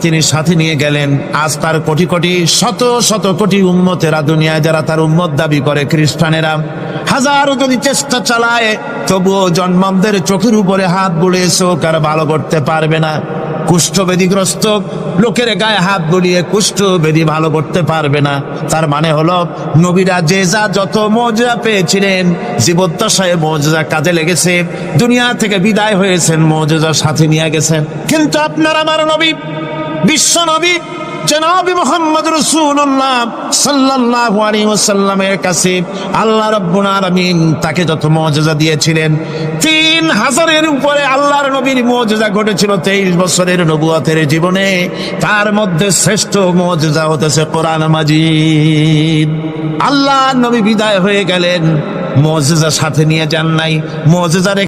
তিনি সাথে নিয়ে গেলেন। আজ তার কোটি কোটি, শত শত কোটি দুনিয়ায়, যারা তার দাবি করে খ্রিস্টানেরা, হাজারো যদি চেষ্টা চালায়, তবুও জন্মামদের চোখের উপরে হাত বুড়ে চোখ আর ভালো করতে পারবে না। কুষ্ঠবেদীগ্রস্ত লোকের গায়ে হাত বুলিয়ে কুষ্ঠবেদি ভালো করতে পারবে না। তার মানে হলো, নবীরা যে যা যত মজা পেয়েছিলেন, জীবদ্দশায় মজা কাজে লেগেছে, দুনিয়া থেকে বিদায় হয়েছেন, মজা সাথে নিয়ে গেছেন। কিন্তু আপনার আমার নবী, বিশ্ব নবী জনাবি মোহাম্মদ রসুল্লাহ সাল্লাল্লাহু আলাইহি ওয়াসাল্লামের কাছে আল্লাহ রাব্বুল আলামিন তাকে যত মুজিজা দিয়েছিলেন, তিন হাজারের উপরে আল্লাহর নবীর মুজিজা ঘটেছিল তেইশ বছরের নবুয়তের জীবনে। তার মধ্যে শ্রেষ্ঠ মুজিজা হতেছে কোরআন মাজিদ। আল্লাহ নবী বিদায় হয়ে গেলেন মুজিজা সাথে নিয়ে যান নাই মুজিজা